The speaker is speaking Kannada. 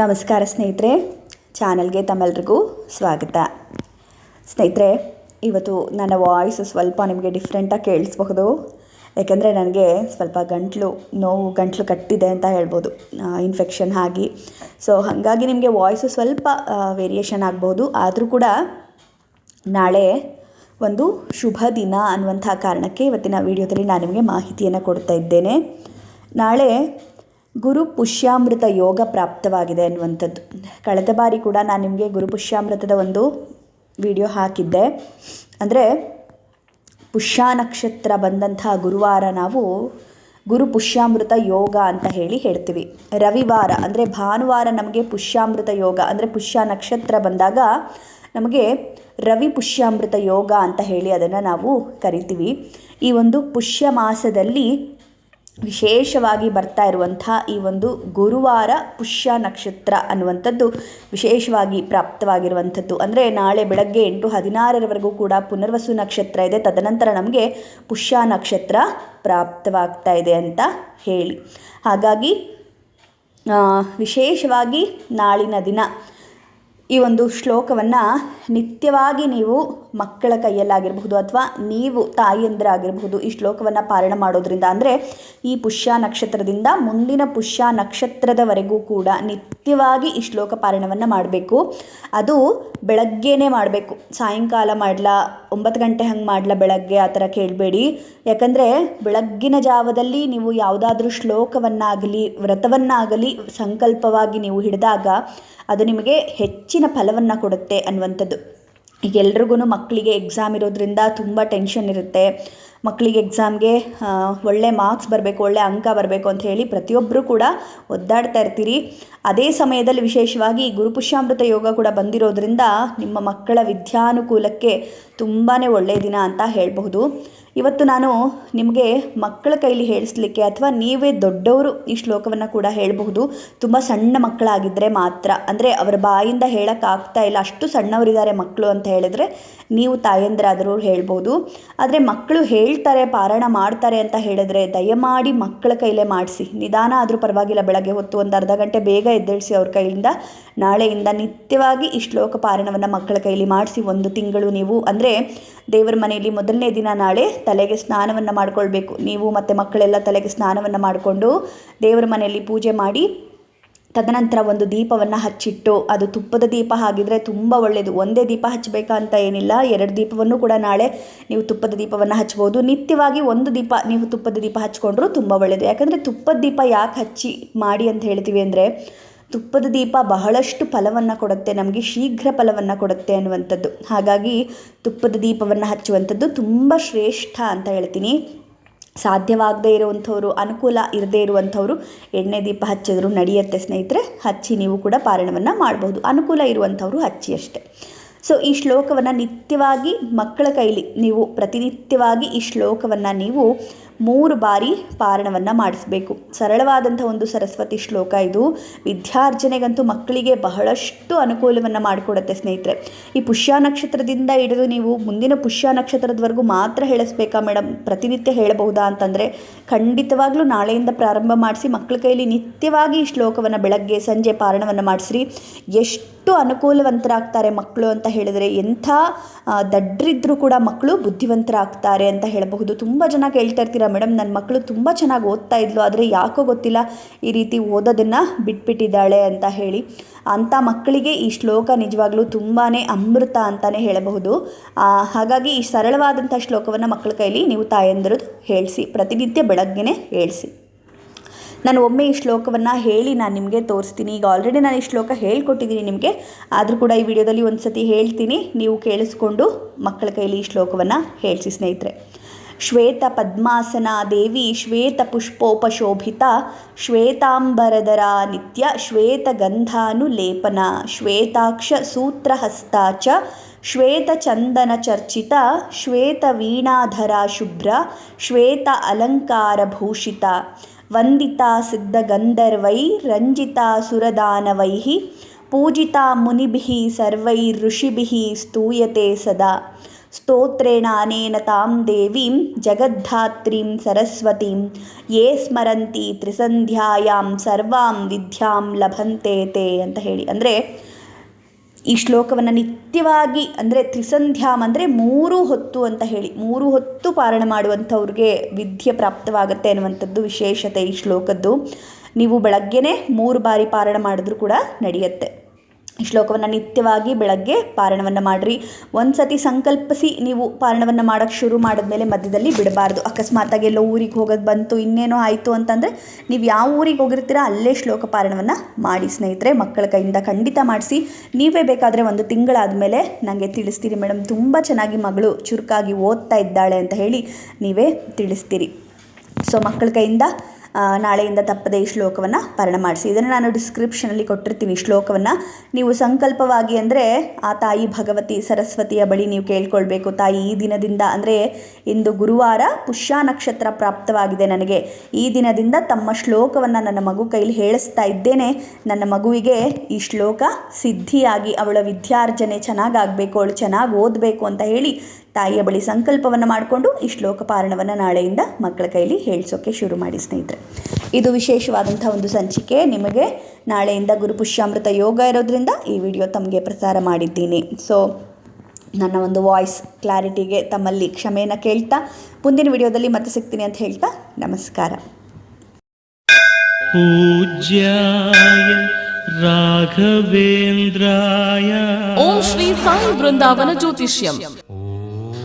ನಮಸ್ಕಾರ ಸ್ನೇಹಿತರೆ, ಚಾನಲ್ಗೆ ತಮ್ಮೆಲ್ರಿಗೂ ಸ್ವಾಗತ. ಸ್ನೇಹಿತರೆ, ಇವತ್ತು ನನ್ನ ವಾಯ್ಸ್ ಸ್ವಲ್ಪ ನಿಮಗೆ ಡಿಫ್ರೆಂಟಾಗಿ ಕೇಳಿಸ್ಬಹುದು. ಯಾಕೆಂದರೆ ನನಗೆ ಸ್ವಲ್ಪ ಗಂಟಲು ನೋವು, ಗಂಟಲು ಕಟ್ಟಿದೆ ಅಂತ ಹೇಳ್ಬೋದು ಇನ್ಫೆಕ್ಷನ್ ಆಗಿ. ಸೊ ಹಾಗಾಗಿ ನಿಮಗೆ ವಾಯ್ಸು ಸ್ವಲ್ಪ ವೇರಿಯೇಷನ್ ಆಗ್ಬೋದು ಆದರೂ ಕೂಡ ನಾಳೆ ಒಂದು ಶುಭ ದಿನ ಅನ್ನುವಂಥ ಕಾರಣಕ್ಕೆ ಇವತ್ತಿನ ವಿಡಿಯೋದಲ್ಲಿ ನಾನು ನಿಮಗೆ ಮಾಹಿತಿಯನ್ನು ಕೊಡ್ತಾ ಇದ್ದೇನೆ. ನಾಳೆ ಗುರು ಪುಷ್ಯಾಮೃತ ಯೋಗ ಪ್ರಾಪ್ತವಾಗಿದೆ ಅನ್ನುವಂಥದ್ದು. ಕಳೆದ ಬಾರಿ ಕೂಡ ನಾನು ನಿಮಗೆ ಗುರು ಪುಷ್ಯಾಮೃತದ ಒಂದು ವಿಡಿಯೋ ಹಾಕಿದ್ದೆ. ಅಂದರೆ ಪುಷ್ಯ ನಕ್ಷತ್ರ ಬಂದಂತಹ ಗುರುವಾರ ನಾವು ಗುರು ಪುಷ್ಯಾಮೃತ ಯೋಗ ಅಂತ ಹೇಳಿ ಹೇಳ್ತೀವಿ. ರವಿವಾರ ಅಂದರೆ ಭಾನುವಾರ ನಮಗೆ ಪುಷ್ಯಾಮೃತ ಯೋಗ ಅಂದರೆ ಪುಷ್ಯ ನಕ್ಷತ್ರ ಬಂದಾಗ ನಮಗೆ ರವಿ ಪುಷ್ಯಾಮೃತ ಯೋಗ ಅಂತ ಹೇಳಿ ಅದನ್ನು ನಾವು ಕರಿತೀವಿ. ಈ ಒಂದು ಪುಷ್ಯ ಮಾಸದಲ್ಲಿ ವಿಶೇಷವಾಗಿ ಬರ್ತಾ ಇರುವಂಥ ಈ ಒಂದು ಗುರುವಾರ ಪುಷ್ಯ ನಕ್ಷತ್ರ ಅನ್ನುವಂಥದ್ದು ವಿಶೇಷವಾಗಿ ಪ್ರಾಪ್ತವಾಗಿರುವಂಥದ್ದು. ಅಂದರೆ ನಾಳೆ ಬೆಳಗ್ಗೆ ಎಂಟು ಹದಿನಾರರವರೆಗೂ ಕೂಡ ಪುನರ್ವಸು ನಕ್ಷತ್ರ ಇದೆ. ತದನಂತರ ನಮಗೆ ಪುಷ್ಯ ನಕ್ಷತ್ರ ಪ್ರಾಪ್ತವಾಗ್ತಾ ಇದೆ ಅಂತ ಹೇಳಿ. ಹಾಗಾಗಿ ವಿಶೇಷವಾಗಿ ನಾಳಿನ ದಿನ ಈ ಒಂದು ಶ್ಲೋಕವನ್ನು ನಿತ್ಯವಾಗಿ ನೀವು ಮಕ್ಕಳ ಕೈಯಲ್ಲಾಗಿರಬಹುದು ಅಥವಾ ನೀವು ತಾಯಿಯಂದ್ರಾಗಿರಬಹುದು ಈ ಶ್ಲೋಕವನ್ನು ಪಾರಣ ಮಾಡೋದ್ರಿಂದ. ಅಂದರೆ ಈ ಪುಷ್ಯ ನಕ್ಷತ್ರದಿಂದ ಮುಂದಿನ ಪುಷ್ಯ ನಕ್ಷತ್ರದವರೆಗೂ ಕೂಡ ನಿತ್ಯವಾಗಿ ಈ ಶ್ಲೋಕ ಪಾರಣವನ್ನು ಮಾಡಬೇಕು. ಅದು ಬೆಳಗ್ಗೆನೇ ಮಾಡಬೇಕು. ಸಾಯಂಕಾಲ ಮಾಡಲ, ಒಂಬತ್ತು ಗಂಟೆ ಹಂಗೆ ಮಾಡಲ ಬೆಳಗ್ಗೆ, ಆ ಥರ ಕೇಳಬೇಡಿ. ಯಾಕಂದರೆ ಬೆಳಗ್ಗಿನ ಜಾವದಲ್ಲಿ ನೀವು ಯಾವುದಾದ್ರೂ ಶ್ಲೋಕವನ್ನಾಗಲಿ, ವ್ರತವನ್ನಾಗಲಿ, ಸಂಕಲ್ಪವಾಗಿ ನೀವು ಹಿಡಿದಾಗ ಅದು ನಿಮಗೆ ಹೆಚ್ಚಿನ ಫಲವನ್ನು ಕೊಡುತ್ತೆ ಅನ್ನುವಂಥದ್ದು. ಈಗ ಎಲ್ರಿಗೂ ಮಕ್ಕಳಿಗೆ ಎಕ್ಸಾಮ್ ಇರೋದ್ರಿಂದ ತುಂಬ ಟೆನ್ಷನ್ ಇರುತ್ತೆ. ಮಕ್ಕಳಿಗೆ ಎಕ್ಸಾಮ್ಗೆ ಒಳ್ಳೆ ಮಾರ್ಕ್ಸ್ ಬರಬೇಕು, ಒಳ್ಳೆ ಅಂಕ ಬರಬೇಕು ಅಂತ ಹೇಳಿ ಪ್ರತಿಯೊಬ್ಬರೂ ಕೂಡ ಒದ್ದಾಡ್ತಾ ಇರ್ತೀರಿ. ಅದೇ ಸಮಯದಲ್ಲಿ ವಿಶೇಷವಾಗಿ ಗುರುಪುಷ್ಯಾಮೃತ ಯೋಗ ಕೂಡ ಬಂದಿರೋದ್ರಿಂದ ನಿಮ್ಮ ಮಕ್ಕಳ ವಿದ್ಯಾನುಕೂಲಕ್ಕೆ ತುಂಬಾ ಒಳ್ಳೆಯ ದಿನ ಅಂತ ಹೇಳಬಹುದು. ಇವತ್ತು ನಾನು ನಿಮಗೆ ಮಕ್ಕಳ ಕೈಲಿ ಹೇಳಿಸ್ಲಿಕ್ಕೆ ಅಥವಾ ನೀವೇ ದೊಡ್ಡವರು ಈ ಶ್ಲೋಕವನ್ನು ಕೂಡ ಹೇಳಬಹುದು. ತುಂಬ ಸಣ್ಣ ಮಕ್ಕಳಾಗಿದ್ದರೆ ಮಾತ್ರ. ಅಂದರೆ ಅವರ ಬಾಯಿಂದ ಹೇಳೋಕ್ಕಾಗ್ತಾ ಇಲ್ಲ. ಅಷ್ಟು ಸಣ್ಣವರಿದ್ದಾರೆ ಮಕ್ಕಳು ಅಂತ ಹೇಳಿದ್ರೆ ನೀವು ತಾಯಂದಿರಾದರೂ ಹೇಳ್ಬೋದು. ಆದರೆ ಮಕ್ಕಳು ಹೇಳ್ತಾರೆ, ಪಾರಾಯಣ ಮಾಡ್ತಾರೆ ಅಂತ ಹೇಳಿದ್ರೆ ದಯಮಾಡಿ ಮಕ್ಕಳ ಕೈಲೇ ಮಾಡಿಸಿ. ನಿಧಾನ ಆದರೂ ಪರವಾಗಿಲ್ಲ, ಬೆಳಗ್ಗೆ ಹೊತ್ತು ಒಂದು ಅರ್ಧ ಗಂಟೆ ಬೇಗ ಎದ್ದೇಳಿಸಿ ಅವ್ರ ಕೈಯಿಂದ. ನಾಳೆಯಿಂದ ನಿತ್ಯವಾಗಿ ಈ ಶ್ಲೋಕ ಪಾರಾಯಣವನ್ನು ಮಕ್ಕಳ ಕೈಲಿ ಮಾಡಿಸಿ. ಒಂದು ತಿಂಗಳು ನೀವು, ಅಂದರೆ ದೇವರ ಮನೆಯಲ್ಲಿ ಮೊದಲನೇ ದಿನ ನಾಳೆ ತಲೆಗೆ ಸ್ನಾನವನ್ನು ಮಾಡಿಕೊಳ್ಬೇಕು. ನೀವು ಮತ್ತು ಮಕ್ಕಳೆಲ್ಲ ತಲೆಗೆ ಸ್ನಾನವನ್ನು ಮಾಡಿಕೊಂಡು ದೇವರ ಮನೆಯಲ್ಲಿ ಪೂಜೆ ಮಾಡಿ ತದನಂತರ ಒಂದು ದೀಪವನ್ನು ಹಚ್ಚಿಟ್ಟು, ಅದು ತುಪ್ಪದ ದೀಪ ಆಗಿದ್ರೆ ತುಂಬ ಒಳ್ಳೆಯದು ಒಂದೇ ದೀಪ ಹಚ್ಚಬೇಕಂತ ಏನಿಲ್ಲ. ಎರಡು ದೀಪವನ್ನು ಕೂಡ ನಾಳೆ ನೀವು ತುಪ್ಪದ ದೀಪವನ್ನು ಹಚ್ಬೋದು. ನಿತ್ಯವಾಗಿ ಒಂದು ದೀಪ ನೀವು ತುಪ್ಪದ ದೀಪ ಹಚ್ಕೊಂಡ್ರೂ ತುಂಬ ಒಳ್ಳೆಯದು ಯಾಕಂದರೆ ತುಪ್ಪದ ದೀಪ ಯಾಕೆ ಹಚ್ಚಿ ಮಾಡಿ ಅಂತ ಹೇಳ್ತೀವಿ ಅಂದರೆ ತುಪ್ಪದ ದೀಪ ಬಹಳಷ್ಟು ಫಲವನ್ನು ಕೊಡುತ್ತೆ, ನಮಗೆ ಶೀಘ್ರ ಫಲವನ್ನು ಕೊಡುತ್ತೆ ಅನ್ನುವಂಥದ್ದು. ಹಾಗಾಗಿ ತುಪ್ಪದ ದೀಪವನ್ನು ಹಚ್ಚುವಂಥದ್ದು ತುಂಬ ಶ್ರೇಷ್ಠ ಅಂತ ಹೇಳ್ತೀನಿ. ಸಾಧ್ಯವಾಗದೇ ಇರುವಂಥವ್ರು, ಅನುಕೂಲ ಇರದೇ ಇರುವಂಥವ್ರು ಎಣ್ಣೆ ದೀಪ ಹಚ್ಚಿದ್ರು ನಡೆಯುತ್ತೆ ಸ್ನೇಹಿತರೆ, ಹಚ್ಚಿ ನೀವು ಕೂಡ ಪಾರಣವನ್ನು ಮಾಡ್ಬೋದು. ಅನುಕೂಲ ಇರುವಂಥವ್ರು ಹಚ್ಚಿ ಅಷ್ಟೆ. ಸೊ ಈ ಶ್ಲೋಕವನ್ನು ನಿತ್ಯವಾಗಿ ಮಕ್ಕಳ ಕೈಲಿ ನೀವು ಪ್ರತಿನಿತ್ಯವಾಗಿ ಈ ಶ್ಲೋಕವನ್ನು ನೀವು ಮೂರು ಬಾರಿ ಪಾರಣವನ್ನು ಮಾಡಿಸ್ಬೇಕು. ಸರಳವಾದಂಥ ಒಂದು ಸರಸ್ವತಿ ಶ್ಲೋಕ ಇದು. ವಿದ್ಯಾರ್ಜನೆಗಂತೂ ಮಕ್ಕಳಿಗೆ ಬಹಳಷ್ಟು ಅನುಕೂಲವನ್ನು ಮಾಡಿಕೊಡುತ್ತೆ ಸ್ನೇಹಿತರೆ. ಈ ಪುಷ್ಯ ನಕ್ಷತ್ರದಿಂದ ಹಿಡಿದು ನೀವು ಮುಂದಿನ ಪುಷ್ಯ ನಕ್ಷತ್ರದವರೆಗೂ ಮಾತ್ರ ಹೇಳಿಸ್ಬೇಕಾ ಮೇಡಮ್ ಪ್ರತಿನಿತ್ಯ ಹೇಳಬಹುದಾ ಅಂತಂದರೆ ಖಂಡಿತವಾಗ್ಲೂ ನಾಳೆಯಿಂದ ಪ್ರಾರಂಭ ಮಾಡಿಸಿ ಮಕ್ಕಳ ಕೈಲಿ ನಿತ್ಯವಾಗಿ ಈ ಶ್ಲೋಕವನ್ನು ಬೆಳಗ್ಗೆ ಸಂಜೆ ಪಾರಣವನ್ನು ಮಾಡಿಸ್ರಿ. ಎಷ್ಟು ಅನುಕೂಲವಂತರಾಗ್ತಾರೆ ಮಕ್ಕಳು ಅಂತ ಹೇಳಿದರೆ ಎಂಥ ದಡ್ರಿದ್ರೂ ಕೂಡ ಮಕ್ಕಳು ಬುದ್ಧಿವಂತರಾಗ್ತಾರೆ ಅಂತ ಹೇಳಬಹುದು. ತುಂಬ ಜನ ಕೇಳ್ತಾ ಇರ್ತೀರ, ಮೇಡಮ್ ನನ್ನ ಮಕ್ಕಳು ತುಂಬ ಚೆನ್ನಾಗಿ ಓದ್ತಾ ಇದ್ಲು, ಆದರೆ ಯಾಕೋ ಗೊತ್ತಿಲ್ಲ, ಈ ರೀತಿ ಓದೋದನ್ನು ಬಿಟ್ಬಿಟ್ಟಿದ್ದಾಳೆ ಅಂತ ಹೇಳಿ. ಅಂಥ ಮಕ್ಕಳಿಗೆ ಈ ಶ್ಲೋಕ ನಿಜವಾಗ್ಲೂ ತುಂಬಾ ಅಮೃತ ಅಂತಲೇ ಹೇಳಬಹುದು. ಹಾಗಾಗಿ ಈ ಸರಳವಾದಂಥ ಶ್ಲೋಕವನ್ನು ಮಕ್ಕಳ ಕೈಲಿ ನೀವು ತಾಯಂದಿರದು ಹೇಳಿಸಿ, ಪ್ರತಿನಿತ್ಯ ಬೆಳಗ್ಗೆನೇ ಹೇಳಿಸಿ. ನಾನು ಒಮ್ಮೆ ಈ ಶ್ಲೋಕವನ್ನು ಹೇಳಿ ನಾನು ನಿಮಗೆ ತೋರಿಸ್ತೀನಿ. ಈಗ ಆಲ್ರೆಡಿ ನಾನು ಈ ಶ್ಲೋಕ ಹೇಳ್ಕೊಟ್ಟಿದ್ದೀನಿ ನಿಮಗೆ. ಆದರೂ ಕೂಡ ಈ ವಿಡಿಯೋದಲ್ಲಿ ಒಂದು ಸತಿ ಹೇಳ್ತೀನಿ. ನೀವು ಕೇಳಿಸ್ಕೊಂಡು ಮಕ್ಕಳ ಕೈಲಿ ಈ ಶ್ಲೋಕವನ್ನು ಹೇಳಿಸಿ ಸ್ನೇಹಿತರೆ. ಶ್ವೇತ ಪದ್ಮಾಸನ ದೇವಿ ಶ್ವೇತ ಪುಷ್ಪೋಪಶೋಭಿತ ಶ್ವೇತಾಂಬರದರ ನಿತ್ಯ ಶ್ವೇತ ಗಂಧಾನುಲೇಪನ ಶ್ವೇತಾಕ್ಷ ಸೂತ್ರಹಸ್ತ ಚ ಶ್ವೇತ ಚಂದನ ಚರ್ಚಿತ ಶ್ವೇತ ವೀಣಾಧರ ಶುಭ್ರ ಶ್ವೇತ ಅಲಂಕಾರ ಭೂಷಿತ ವಂದಿತಾ ಸಿದ್ಧಗಂಧರ್ವೈ ರಂಜಿತಾ ಪೂಜಿತಾ मुनिभिः ಸರ್ವೈ ಋಷಿಭಿः ಸ್ತೂಯತೆ ಸದಾ. ಸ್ತೋತ್ರೇಣಾನೇನ ತಾಂ ದೇವೀಂ ಜಗದ್ಧಾತ್ರೀಂ ಸರಸ್ವತೀಂ, ಯೇ ಸ್ಮರಂತಿ ತ್ರಿಸಂಧ್ಯಾಯಾಂ ಸರ್ವಾಂ ವಿದ್ಯಾಂ ಲಭಂತೆ ಅಂತ ಹೇಳಿ. ಅಂದರೆ ಈ ಶ್ಲೋಕವನ್ನು ನಿತ್ಯವಾಗಿ ಅಂದರೆ ತ್ರಿಸಂಧ್ಯಾಮ್ ಅಂದರೆ ಮೂರು ಹೊತ್ತು ಅಂತ ಹೇಳಿ, ಮೂರು ಹೊತ್ತು ಪಾರಣ ಮಾಡುವಂಥವ್ರಿಗೆ ವಿದ್ಯೆ ಪ್ರಾಪ್ತವಾಗುತ್ತೆ ಅನ್ನುವಂಥದ್ದು ವಿಶೇಷತೆ ಈ ಶ್ಲೋಕದ್ದು. ನೀವು ಬೆಳಗ್ಗೆನೇ ಮೂರು ಬಾರಿ ಪಾರಣ ಮಾಡಿದ್ರೂ ಕೂಡ ನಡೆಯುತ್ತೆ. ಈ ಶ್ಲೋಕವನ್ನು ನಿತ್ಯವಾಗಿ ಬೆಳಗ್ಗೆ ಪಾರಣವನ್ನು ಮಾಡಿರಿ. ಒಂದು ಸತಿ ಸಂಕಲ್ಪಿಸಿ ನೀವು ಪಾರಣವನ್ನು ಮಾಡೋಕ್ಕೆ ಶುರು ಮಾಡಿದ್ಮೇಲೆ ಮಧ್ಯದಲ್ಲಿ ಬಿಡಬಾರ್ದು. ಅಕಸ್ಮಾತಾಗಿ ಎಲ್ಲೋ ಊರಿಗೆ ಹೋಗೋದು ಬಂತು, ಇನ್ನೇನೋ ಆಯಿತು ಅಂತಂದರೆ ನೀವು ಯಾವ ಊರಿಗೆ ಹೋಗಿರ್ತೀರ ಅಲ್ಲೇ ಶ್ಲೋಕ ಪಾರಣವನ್ನು ಮಾಡಿ ಸ್ನೇಹಿತರೆ, ಮಕ್ಕಳ ಕೈಯಿಂದ ಖಂಡಿತ ಮಾಡಿಸಿ. ನೀವೇ ಬೇಕಾದರೆ ಒಂದು ತಿಂಗಳಾದ ಮೇಲೆ ನನಗೆ ತಿಳಿಸ್ತೀರಿ ಮೇಡಮ್ ತುಂಬ ಚೆನ್ನಾಗಿ ಮಗಳು ಚುರುಕಾಗಿ ಓದ್ತಾ ಇದ್ದಾಳೆ ಅಂತ ಹೇಳಿ ನೀವೇ ತಿಳಿಸ್ತೀರಿ. ಸೊ ಮಕ್ಕಳ ಕೈಯಿಂದ ನಾಳೆಯಿಂದ ತಪ್ಪದೇ ಈ ಶ್ಲೋಕವನ್ನು ಪರಣ ಮಾಡಿಸಿ. ಇದನ್ನು ನಾನು ಡಿಸ್ಕ್ರಿಪ್ಷನಲ್ಲಿ ಕೊಟ್ಟಿರ್ತೀನಿ. ಈ ಶ್ಲೋಕವನ್ನು ನೀವು ಸಂಕಲ್ಪವಾಗಿ ಅಂದರೆ ಆ ತಾಯಿ ಭಗವತಿ ಸರಸ್ವತಿಯ ಬಳಿ ನೀವು ಕೇಳ್ಕೊಳ್ಬೇಕು. ತಾಯಿ ಈ ದಿನದಿಂದ ಅಂದರೆ ಇಂದು ಗುರುವಾರ ಪುಷ್ಯ ನಕ್ಷತ್ರ ಪ್ರಾಪ್ತವಾಗಿದೆ ನನಗೆ. ಈ ದಿನದಿಂದ ತಮ್ಮ ಶ್ಲೋಕವನ್ನು ನನ್ನ ಮಗು ಕೈಲಿ ಹೇಳಿಸ್ತಾ ಇದ್ದೇನೆ. ನನ್ನ ಮಗುವಿಗೆ ಈ ಶ್ಲೋಕ ಸಿದ್ಧಿಯಾಗಿ ಅವಳ ವಿದ್ಯಾರ್ಜನೆ ಚೆನ್ನಾಗಾಗಬೇಕು, ಅವಳು ಚೆನ್ನಾಗಿ ಓದಬೇಕು ಅಂತ ಹೇಳಿ ತಾಯಿಯ ಬಳಿ ಸಂಕಲ್ಪವನ್ನು ಮಾಡಿಕೊಂಡು ಈ ಶ್ಲೋಕ ಪಾರಣವನ್ನು ನಾಳೆಯಿಂದ ಮಕ್ಕಳ ಕೈಲಿ ಹೇಳಿಸೋಕೆ ಶುರು ಮಾಡಿ ಸ್ನೇಹಿತರೆ. ಇದು ವಿಶೇಷವಾದಂಥ ಒಂದು ಸಂಚಿಕೆ. ನಿಮಗೆ ನಾಳೆಯಿಂದ ಗುರುಪುಷ್ಯಾಮೃತ ಯೋಗ ಇರೋದ್ರಿಂದ ಈ ವಿಡಿಯೋ ತಮಗೆ ಪ್ರಸಾರ ಮಾಡಿದ್ದೀನಿ. ಸೊ ನನ್ನ ಒಂದು ವಾಯ್ಸ್ ಕ್ಲಾರಿಟಿಗೆ ತಮ್ಮಲ್ಲಿ ಕ್ಷಮೆಯನ್ನು ಕೇಳ್ತಾ ಮುಂದಿನ ವಿಡಿಯೋದಲ್ಲಿ ಮತ್ತೆ ಸಿಗ್ತೀನಿ ಅಂತ ಹೇಳ್ತಾ ನಮಸ್ಕಾರ. ಪೂಜ್ಯ ರಾಘವೇಂದ್ರಾಯ. ಓಂ ಶ್ರೀ ಸಾಯಿ ಬೃಂದಾವನ ಜ್ಯೋತಿಷ್ಯಂ.